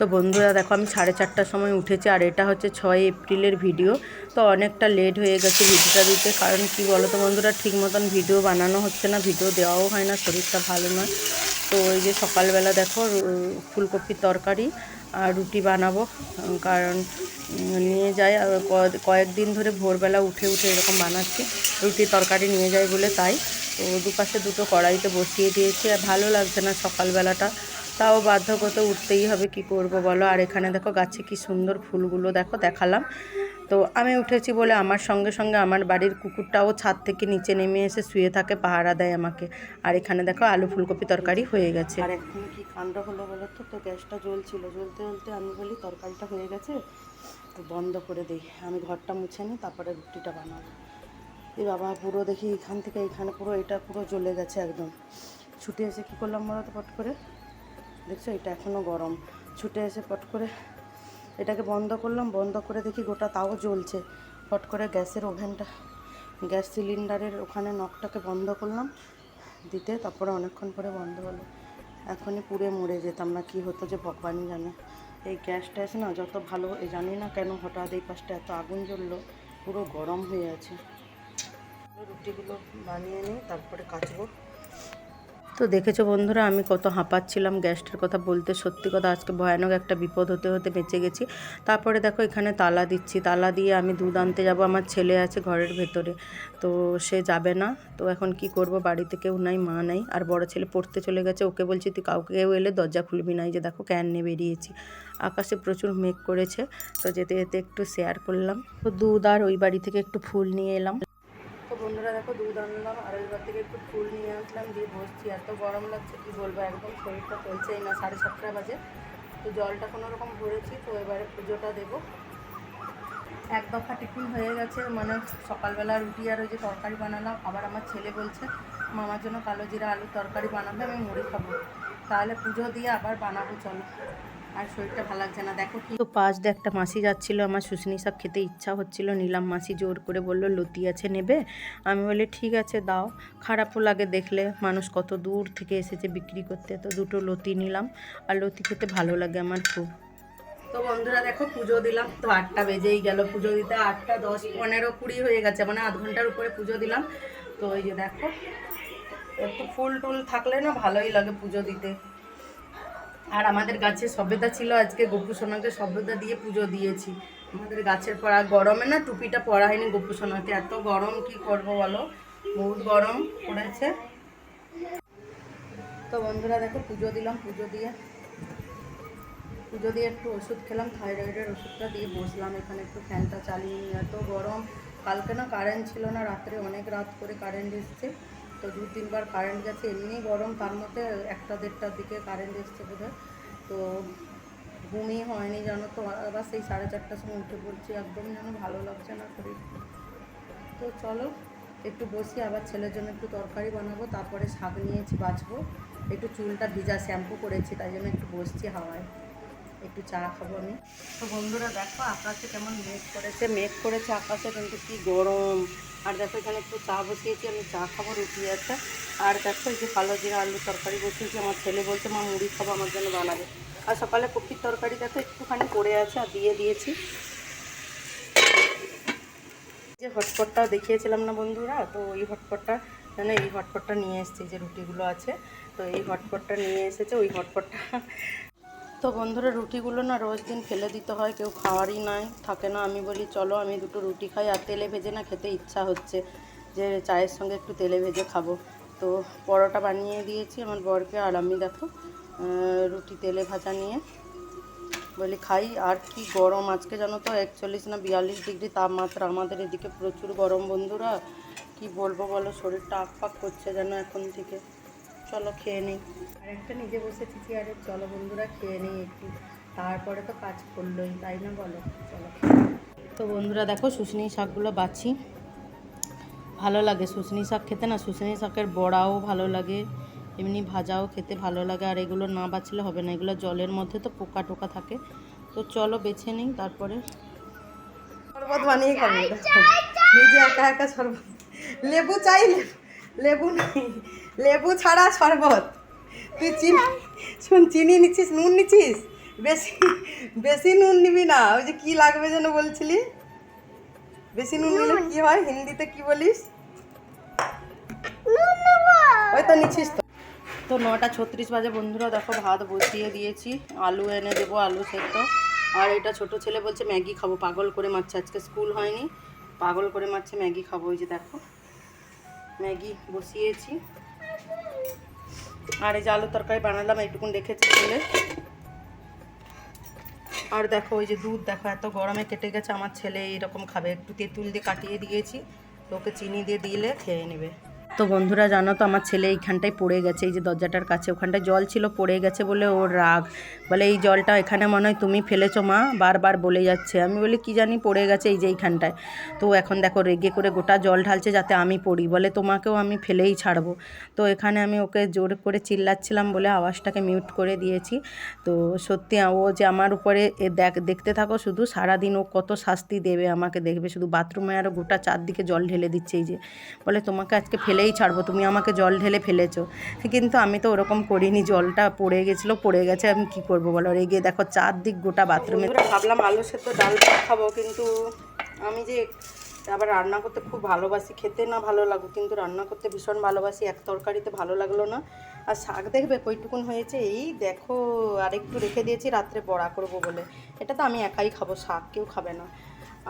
তো বন্ধুরা দেখো, আমি সাড়ে চারটার সময় উঠেছি আর এটা হচ্ছে ছয় এপ্রিলের ভিডিও। তো অনেকটা লেট হয়ে গেছে ভিডিওটা দিতে, কারণ কি বলো তো বন্ধুরা, ঠিক মতন ভিডিও বানানো হচ্ছে না, ভিডিও দেওয়াও হয় না, শরীরটা ভালো নয়। তো ওই যে সকালবেলা দেখো ফুলকপির তরকারি আর রুটি বানাবো কারণ নিয়ে যাই। আর কয়েকদিন ধরে ভোরবেলা উঠে উঠে এরকম বানাচ্ছি, রুটি তরকারি নিয়ে যাই বলে তাই। তো দুপাশে দুটো কড়াইতে বসিয়ে দিয়েছি, আর ভালো লাগছে না সকালবেলাটা। তাও বাধ্যগত উঠতেই হবে, কি করব বলো? আর এখানে দেখো গাছে কি সুন্দর ফুলগুলো দেখো, দেখালাম। তো আমি উঠেছি বলে আমার সঙ্গে সঙ্গে আমার বাড়ির কুকুরটাও ছাদ থেকে নিচে নেমে এসে শুয়ে থাকে, পাহারা দেয় আমাকে। আর এখানে দেখো আলু ফুলকপি তরকারি হয়ে গেছে। আর এখন কি কাণ্ড হলো বলো তো? তো গ্যাসটা জ্বলছিল, জ্বলতে জ্বলতে আমি বলি তরকারিটা হয়ে গেছে, তো বন্ধ করে দিই। আমি ঘরটা মুছে নিই, তারপরে রুটিটা বানাবো। এই বাবা, পুরো দেখি এখান থেকে এখানে পুরো, এটা পুরো জ্বলে গেছে একদম। ছুটে এসে কী করলাম বলো তো, পট করে? দেখছ, এটা এখনও গরম। ছুটে এসে পট করে এটাকে বন্ধ করলাম, বন্ধ করে দেখি গোটা তাও জ্বলছে। পট করে গ্যাসের ওভেনটা, গ্যাস সিলিন্ডারের ওখানে নখটাকে বন্ধ করলাম, দিতে তারপরে অনেকক্ষণ পরে বন্ধ হলো। এখনই পুড়ে মরে যেতাম না, কী হতো যে ভগবানই জানে। এই গ্যাস ট্যাস না যত ভালো এই জানি না কেন হঠাৎ এই পাশটা এত আগুন জ্বললো, পুরো গরম হয়ে আছে। রুটিগুলো বানিয়ে নিই, তারপরে কাচবো। তো দেখেছ বন্ধুরা, আমি কত হাঁপাচ্ছিলাম গ্যাসটার কথা বলতে। সত্যি কথা, আজকে ভয়ানক একটা বিপদ হতে হতে বেঁচে গেছি। তারপরে দেখো, এখানে তালা দিচ্ছি। তালা দিয়ে আমি দুধ আনতে যাব, আমার ছেলে আছে ঘরের ভেতরে। তো সে যাবে না। তো এখন কি করব? বাড়িতে কেউ নাই, মা নাই। আর বড় ছেলে পড়তে চলে গেছে। ওকে বলছি, তুই কাউকে কেউ এলে দরজা খুলবি না। এই যে দেখো, ক্যান নিয়ে বেরিয়েছি। আকাশে প্রচুর মেঘ করেছে। তো যেতে যেতে একটু শেয়ার করলাম। তো দুধ আর ওই বাড়ি থেকে একটু ফুল নিয়ে এলাম। বন্ধুরা, দেখো দুধ আনলাম, আর ওইবার থেকে একটু ফুল নিয়ে আসলাম, দিয়ে বসছি। এত গরম লাগছে, কি বলব, একদম শরীরটা চলছেই না, সাড়ে সাতটা বাজে। তো জলটা কোনো রকম ভরেছি, তো এবারে পুজোটা দেবো। এক দফা টিফিন হয়ে গেছে মানে সকালবেলা রুটি আর ওই যে তরকারি বানালাম। আবার আমার ছেলে বলছে, মামার জন্য কালো জিরা আলু তরকারি বানাবে, আমি মুড়ি খাব। তাহলে পুজো দিয়ে আবার বানাবো, চলো। আর শরীরটা ভালো লাগছে না দেখো কি তো পাশ দিয়ে একটা মাসি যাচ্ছিল আমার শুশনি শাক খেতে ইচ্ছা হচ্ছিল নিলাম মাসি জোর করে বলল লতি আছে নেবে? আমি বলি ঠিক আছে দাও। খারাপও লাগে দেখলে মানুষ কত দূর থেকে এসেছে বিক্রি করতে তো দুটো লতি নিলাম আর লতি খেতে ভালো লাগে আমার খুব। তো বন্ধুরা দেখো পুজো দিলাম তো আটটা বেজেই গেল পুজো দিতে আটটা দশ পনেরো কুড়ি হয়ে গেছে মানে আধ ঘণ্টার উপরে পুজো দিলাম। তো ওই যে দেখো একটু ফুল টুল থাকলে না ভালোই লাগে পুজো দিতে। আর আমাদের গাছে সভ্যতা ছিল, আজকে গোপু সোনাকে সভ্যতা দিয়ে পুজো দিয়েছি। আমাদের গাছের আর গরমে না, টুপিটা পরা হয়নি গোপু সোনাকে। এত গরম, কি করব বলো? বহুত গরম পড়েছে। তো বন্ধুরা দেখো, পুজো দিলাম, পুজো দিয়ে। পুজো দিয়ে একটু ওষুধ খেলাম, থাইরয়েডের ওষুধটা দিয়ে বসলাম। এখানে একটু ফ্যানটা চালিয়ে নিই। এত গরম। কালকে না কারেন্ট ছিল না, রাত্রে অনেক রাত করে কারেন্ট এসছে। তো দু তিনবার কারেন্ট গেছে, এমনি গরম তার মধ্যে একটা দেড়টার দিকে কারেন্ট এসছে বোধহয়। তো ঘুমই হয়নি জানো তো, আবার সেই সাড়ে চারটার সময় উঠে পড়ছি একদম যেন ভালো লাগছে না শরীর। তো চলো, একটু বসি, আবার ছেলের জন্য একটু তরকারি বানাবো, তারপরে শাক নিয়েছি বাছবো একটু চুলটা ভিজা শ্যাম্পু করেছি, তাই জন্য একটু বসছি হাওয়ায়। একটু চা খাব আমি। তো বন্ধুরা দেখো, আকাশে কেমন মেঘ করেছে মেঘ করেছে আকাশে, কিন্তু কি গরম। আর দেখো এখানে একটু চা বসিয়েছি, আমি চা খাব, রুটি আছে। আর দেখো এই যে কালো জিরা আলু তরকারি বসিয়েছি, আমার ছেলে বলছে, মা, মুড়ি খাব, আমার জন্য বানাবে। আর সকালে কপির তরকারি দেখো একটুখানি পড়ে আছে, আর দিয়ে দিয়েছি। যে হটপটটাও দেখিয়েছিলাম না বন্ধুরা, তো ওই হটপটটা মানে এই হটপটটা নিয়ে এসেছি যে রুটিগুলো আছে, তো এই হটপটটা নিয়ে এসেছে, ওই হটপটটা তো বন্ধুরা, রুটিগুলো না রোজ দিন ফেলে দিতে হয়, কেউ খাওয়ারই নাই, থাকে না। আমি বলি, চলো, আমি দুটো রুটি খাই। আর তেলে ভেজে না খেতে ইচ্ছা হচ্ছে যে চায়ের সঙ্গে একটু তেলে ভেজে খাব। তো পরোটা বানিয়ে দিয়েছি আমার বরকে আর আমি, দেখো রুটি তেলে ভাজা নিয়ে। বলি, খাই, আর কি গরম আজকে জানো তো? একচল্লিশ না বিয়াল্লিশ ডিগ্রি তাপমাত্রা। আমাদের এদিকে প্রচুর গরম বন্ধুরা। কি বলব বলো, শরীরটা আকপাক করছে যেন এখন থেকে। চলো খেয়ে নিই। আর একটা নিজে বসেছি চেয়ারে চলো বন্ধুরা খেয়ে নিই একটু। তারপরে তো কাজ করলোই তাই না বলো? চলো তো বন্ধুরা দেখো শুশনি শাকগুলো বাছি। ভালো লাগে শুশনি শাক খেতে না? শুশনি শাকের বড়াও ভালো লাগে এমনি ভাজাও খেতে ভালো লাগে আর এগুলো না বাছলে হবে না। এগুলো জলের মধ্যে তো পোকা টোকা থাকে। তো চলো বেছে নিই তারপরে শরবত বানিয়ে খাব। নিজে একা একা শরবত লেবু চাই লেবু নেই। লেবু ছাড়া শরবত। তুই চিনি শোন চিনি নিচ্ছিস নুন নিচ্ছিস? বেশি বেশি নুন নিবি না। ওই যে কি লাগবে যেন বলছিলি? বেশি নুন নিলে কি হয়? হিন্দিতে কি বলিস? ওই তো নিচ্ছিস তো। তো নটা ছত্রিশ বাজে বন্ধুরা দেখো ভাত বসিয়ে দিয়েছি। আলু এনে দেবো আলু সেদ্ধ। আর এটা ছোট ছেলে বলছে ম্যাগি খাব। পাগল করে মারছে। আজকে স্কুল হয়নি। পাগল করে মারছে ম্যাগি খাব। ওই যে দেখো ম্যাগি বসিয়েছি। আর এই যে আলু তরকারি বানালাম, এইটুকুন রেখেছি বলে আর দেখো, ওই যে দুধ, দেখো, এত গরমে কেটে গেছে, আমার ছেলে এইরকম খাবে। একটু তেঁতুল দিয়ে কাটিয়ে দিয়েছি ওকে চিনি দিয়ে দিলে খেয়ে নেবে। তো বন্ধুরা জানো তো, আমার ছেলে এইখানটায় পড়ে গেছে, এই যে দরজাটার কাছে। ওখানটায় জল ছিল, পড়ে গেছে বলে ওর রাগ। বলে, এই জলটা এখানে মনে হয় তুমি ফেলেছো মা, বারবার বলে যাচ্ছে। আমি বলি, কি জানি, পড়ে গেছে এই যে এইখানটায়। তো এখন দেখো, রেগে করে গোটা জল ঢালছে যাতে আমি পড়ি। বলে, তোমাকেও আমি ফেলেই ছাড়বো। তো এখানে আমি ওকে জোর করে চিল্লাচ্ছিলাম বলে আওয়াজটাকে মিউট করে দিয়েছি। তো সত্যি, ও যে আমার উপরে দেখ, দেখতে থাকো, শুধু সারাদিন ও কত শাস্তি দেবে আমাকে দেখবে। শুধু বাথরুমে আরও গোটা চারদিকে জল ঢেলে দিচ্ছে এই যে। বলে, তোমাকে আজকে ফেলেই ছাড়বো, তুমি আমাকে জল ঢেলে ফেলেছো। কিন্তু আমি তো ওরকম করিনি, জলটা পড়ে গেছিল, পড়ে গেছে, আমি কি করব বলো? রেগে দেখো, চারদিক গোটা বাথরুমে ভাবলাম আলু সেদ্ধ ডাল খাব, কিন্তু আমি যে আবার রান্না করতে খুব ভালোবাসি, খেতে না ভালো লাগুক, কিন্তু রান্না করতে ভীষণ ভালোবাসি, এক তরকারিতে ভালো লাগল না। আর শাক দেখবে কইটুকুন হয়েছে, এই দেখো আর একটু রেখে দিয়েছি, রাত্রে বড়া করব বলে। এটা তো আমি একাই খাব, শাক কেউ খাবে না।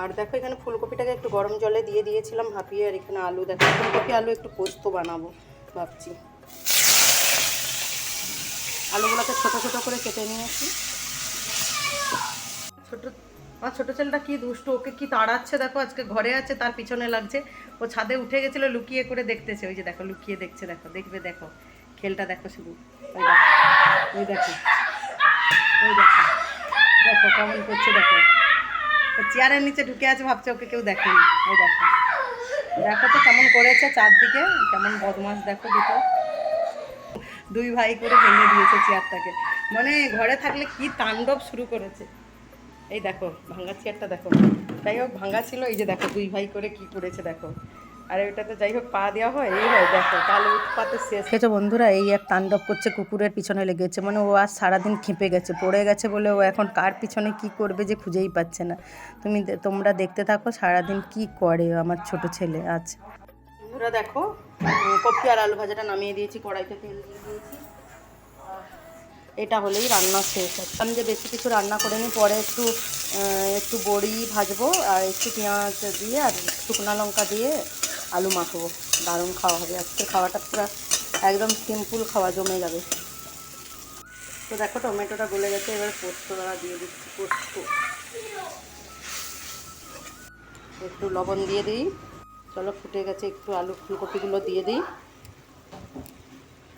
আর দেখো এখানে ফুলকপিটাকে একটু গরম জলে দিয়ে দিয়েছিলাম ভাপিয়ে আর এখানে আলু দেখো, ফুলকপি, আলু একটু পোস্ত বানাবো, ভাবছি। আলুগুলোকে ছোটো ছোটো করে কেটে নিয়েছি। ছোট, আমার ছোটো ছেলেটা কি দুষ্ট, ওকে কি তাড়াচ্ছে? দেখো আজকে ঘরে আছে, তার পিছনে লাগছে। ও ছাদে উঠে গেছিল, লুকিয়ে করে দেখতেছে। ওই যে দেখো, লুকিয়ে দেখছে, দেখো, দেখবে, দেখো। খেলটা দেখো শুধু। ওই দেখো ওই দেখো ওই দেখো দেখো কেমন করছে, দেখো। চেয়ারের নিচে ঢুকে আছে, ভাবছে ওকে কেউ দেখেনি এই দেখো। দেখো তো কেমন করেছে চারদিকে, কেমন বদমাস দেখো দুটো দুই ভাই করে ভেঙে দিয়েছে চেয়ারটাকে। মানে ঘরে থাকলে কি তাণ্ডব শুরু করেছে। এই দেখো, ভাঙ্গা চেয়ারটা দেখো। যাই হোক, ভাঙ্গা ছিল, এই যে দেখো, দুই ভাই করে কি করেছে দেখো। আর ওইটাতে যাই হোক পা দেওয়া হয় এই হয় দেখো তাহলে উৎপাতে শেষ। দেখেছ বন্ধুরা এই এক তাণ্ডব করছে কুকুরের পিছনে লেগেছে মানে ও আর সারাদিন খেপে গেছে পড়ে গেছে বলে ও এখন কার পিছনে কি করবে যে খুঁজেই পাচ্ছে না। তুমি তোমরা দেখতে থাকো সারাদিন কি করে আমার ছোট ছেলে আজ। বন্ধুরা দেখো কপি আর আলু ভাজাটা নামিয়ে দিয়েছি কড়াইতে তেল দিয়ে দিয়েছি। এটা হলেই রান্না শেষ। আমি যে বেশি কিছু রান্না করে নিই পরে একটু একটু বড়ি ভাজবো আর একটু পেঁয়াজ দিয়ে আর শুকনো লঙ্কা দিয়ে আলু মাখবো, দারুণ খাওয়া হবে। আজকে খাওয়াটা পুরো একদম সিম্পল খাওয়া, জমে যাবে। তো দেখো, টমেটোটা গলে গেছে, এবার পোস্ত দ্বারা দিয়ে দিচ্ছি, পোস্ত। একটু লবণ দিয়ে দিই। চলো, ফুটে গেছে একটু আলু ফুলকপিগুলো দিয়ে দিই।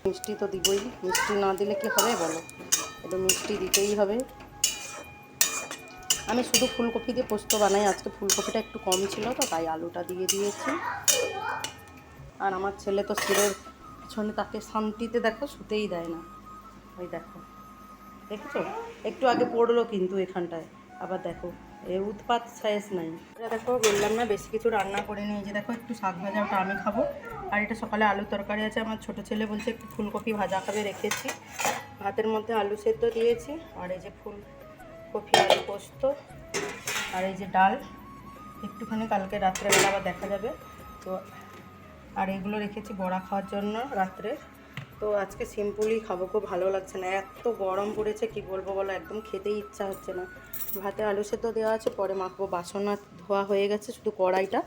মিষ্টি তো দিবই, মিষ্টি না দিলে কি হবে বলো? একটু মিষ্টি দিতেই হবে। আমি শুধু ফুলকপি দিয়ে পোস্ত বানাই, আজকে ফুলকপিটা একটু কম ছিল তো, তাই আলুটা দিয়ে দিয়েছি। আর আমার ছেলে তো শিরের পিছনে তাকে শান্তিতে দেখো শুতেই দেয় না। ওই দেখো। দেখেছ? একটু আগে পড়ল কিন্তু এখানটায়। আবার দেখো, এ উৎপাত শেষ নাই। দেখো, বললাম না, বেশি কিছু রান্না করে নিয়ে যে দেখো, একটু শাক ভাজা, ওটা আমি খাব। আর এটা সকালে আলু তরকারি আছে। আমার ছোট ছেলে বলছে, একটু ফুলকপি ভাজা খাবে রেখেছি। ভাতের মধ্যে আলু সেদ্ধ দিয়েছি। আর এই যে ফুলকপি আলু পোস্ত, আর এই যে ডাল। একটুখানি কালকে রাত্রেবেলা আবার দেখা যাবে। তো আর এগুলো রেখেছি বড়া খাওয়ার জন্য রাত্রে। তো আজকে সিম্পলই খাব, খুব ভালো লাগছে না। এত গরম পড়েছে, কি বলব বলো, একদম খেতেই ইচ্ছা হচ্ছে না। ভাতে আলু সেদ্ধ দেওয়া আছে, পরে মাখবো। বাসন ধোয়া হয়ে গেছে, শুধু কড়াইটা।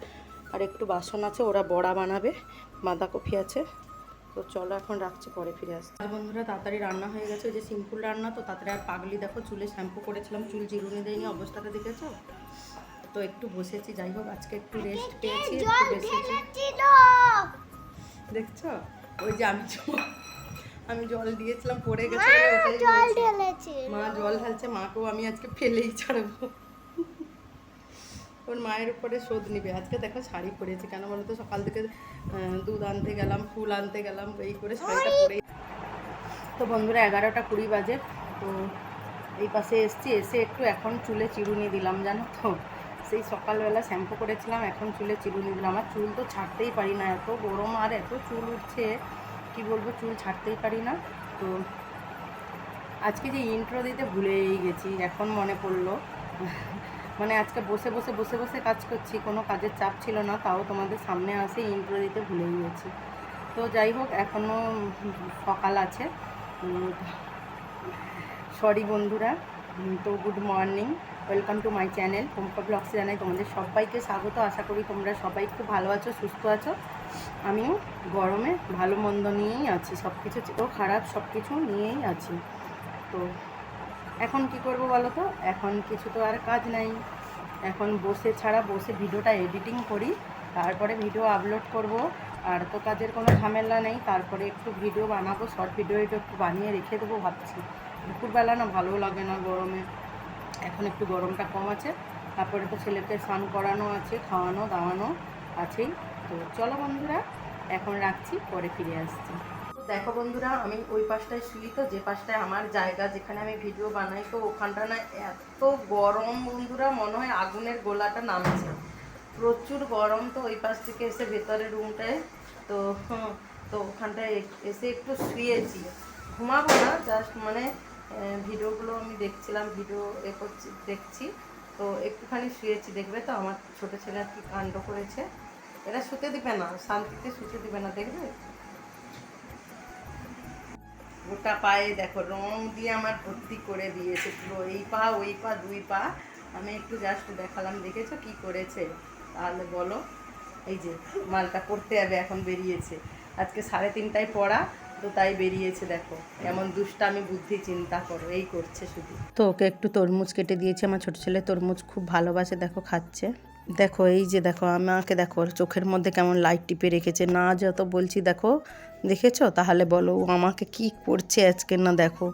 আর একটু বাসন আছে, ওরা বড়া বানাবে, বাঁধাকপি আছে। তো চলো এখন রাখছি, পরে ফিরে আসছি। আর বন্ধুরা, তাড়াতাড়ি রান্না হয়ে গেছে। যে সিম্পল রান্না, তো তাড়াতাড়ি আর পাগলি, দেখো চুলে শ্যাম্পু করেছিলাম। চুল চিরুনি দেয়নি, অবস্থাটা দেখেছ? তো একটু বসেছি যাই হোক আজকে একটু রেস্ট পেয়েছি একটু বসেছি দেখছ? ওই যে আমি আমি জল দিয়েছিলাম পড়ে গেছে মা জল ঢালছে মাকেও আমি আজকে ফেলেই ছাড়বো। ওর মায়ের উপরে শোধ নিবে। আজকে দেখো শাড়ি পরেছি কেন বলো তো? সকাল থেকে দুধ আনতে গেলাম ফুল আনতে গেলাম এই করে শাড়িটা পরেই। তো বন্ধুরা এগারোটা কুড়ি বাজে তো এই পাশে এসছি এসে একটু এখন চুলে চিরুনি দিলাম জানো তো? সেই সকালবেলা শ্যাম্পু করেছিলাম, এখন চুলে চিরুনি দিলাম। আমার চুল তো ছাড়তেই পারি না, এত গরম আর এত চুল উঠছে, কি বলব, চুল ছাড়তেই পারি না। তো আজকে যে ইন্ট্রো দিতে ভুলেই গেছি, এখন মনে পড়ল। মানে আজকে বসে বসে বসে বসে কাজ করছি, কোনো কাজের চাপ ছিল না, তাও তোমাদের সামনে আসে ইন্ট্রো দিতে ভুলেই গেছি। তো যাই হোক এখনও সকাল আছে। সরি বন্ধুরা, তো good morning welcome to my channel Pampa ব্লগসে জানাই তোমাদের সবাইকে স্বাগত। আশা করি তোমরা সবাই খুব ভালো আছো, সুস্থ আছো। আমিও গরমে ভালো মন্দ নিয়েই আছি সব কিছু ও খারাপ সব কিছু নিয়েই আছি। তো এখন কি করব বলো তো? এখন কিছু তো আর কাজ নাই। এখন বসে ছাড়া বসে ভিডিওটা এডিটিং করি, তারপরে ভিডিও আপলোড করব। আর তো কাজের কোনো ঝামেলা নেই, তারপরে একটু ভিডিও বানাবো শর্ট ভিডিও একটু বানিয়ে রেখে দেবো ভাবছি। দুপুরবেলা না ভালো লাগে না গরমে। এখন একটু গরমটা কম আছে। তারপরে তো ছেলেকে স্নান করানো আছে, খাওয়ানো, দাওয়ানো আছেই। তো চলো বন্ধুরা, এখন রাখছি, পরে ফিরে আসছি। দেখো বন্ধুরা, আমি ওই পাশটায় শুই তো, যে পাশটায় আমার জায়গা, যেখানে আমি ভিডিও বানাই, তো ওখানটা না এত গরম বন্ধুরা, মনে হয় আগুনের গোলাটা নামছে। প্রচুর গরম তো ওই পাশ থেকে এসে ভেতরে রুমটায়। তো তো ওখানটায় এসে একটু শুয়েছি। ঘুমাবো না জাস্ট মানে ভিডিওগুলো আমি দেখছিলাম, ভিডিও এ করছি, দেখছি। তো একটুখানি শুয়েছি, দেখবে তো? আমার ছোট ছেলে আর কি কাণ্ড করেছে। এরা শুতে দিবে না, শান্তিতে শুতে দিবে না, দেখবে? গোটা পায়ে দেখো, রং দিয়ে আমার ভর্তি করে দিয়েছে পুরো। এই পা, ওই পা, দুই পা। আমি একটু জাস্ট দেখালাম, দেখেছ কি করেছে? তাহলে বলো। এই যে, মালটা পড়তে যাবে এখন বেরিয়েছে। আজকে সাড়ে তিনটায় পড়া। তো তাই বেরিয়েছে, দেখো। এমন দুষ্টামি, বুদ্ধি, চিন্তা করো, এই করছে শুধু। তো ওকে একটু তরমুজ কেটে দিয়েছে, আমার ছোট ছেলে তরমুজ খুব ভালোবাসে, দেখো, খাচ্ছে। দেখো, এই যে দেখো, আমাকে দেখো চোখের মধ্যে কেমন লাইট টিপে রেখেছে। না, যত বলছি দেখো, দেখেছ? তাহলে বলো আমাকে কি করছে আজকে না দেখো?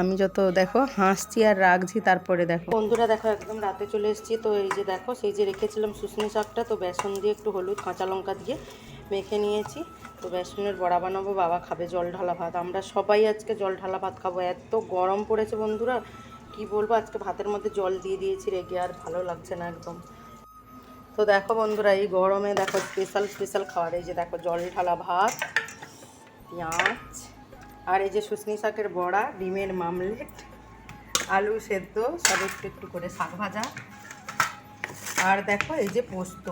আমি যত দেখো হাসছি আর রাখছি তারপরে দেখো। বন্ধুরা দেখো, একদম রাতে চলে এসেছি। তো এই যে দেখো, সেই যে রেখেছিলাম শুশনি শাকটা, তো বেসন দিয়ে একটু হলুদ কাঁচা লঙ্কা দিয়ে মেখে নিয়েছি। তো বেসনের বড়া বানাবো, বাবা খাবে জল ঢালা ভাত। আমরা সবাই আজকে জল ঢালা ভাত খাব। এত গরম পড়েছে বন্ধুরা। কি বলব, আজকে ভাতের মধ্যে জল দিয়ে দিয়েছি রেগে, আর ভালো লাগছে না একদম। তো দেখো বন্ধুরা, এই গরমে দেখো স্পেশাল স্পেশাল খাবার এই যে দেখো জল ঢালা ভাত, পেঁয়াজ আর এই যে শুশনি শাকের বড়া, ডিমের মামলেট, আলু সেদ্ধ, সব একটু একটু করে শাক ভাজা। আর দেখো এই যে পোস্ত।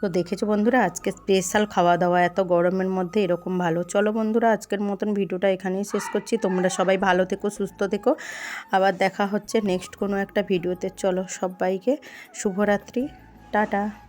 তো দেখেছ বন্ধুরা, আজকে স্পেশাল খাওয়া দাওয়া, এত গরমের মধ্যে এরকম ভালো। চলো বন্ধুরা, আজকের মতন ভিডিওটা এখানেই শেষ করছি। তোমরা সবাই ভালো থেকো, সুস্থ থেকো। আবার দেখা হচ্ছে নেক্সট কোনো একটা ভিডিওতে। চলো সবাইকে শুভরাত্রি। টাটা।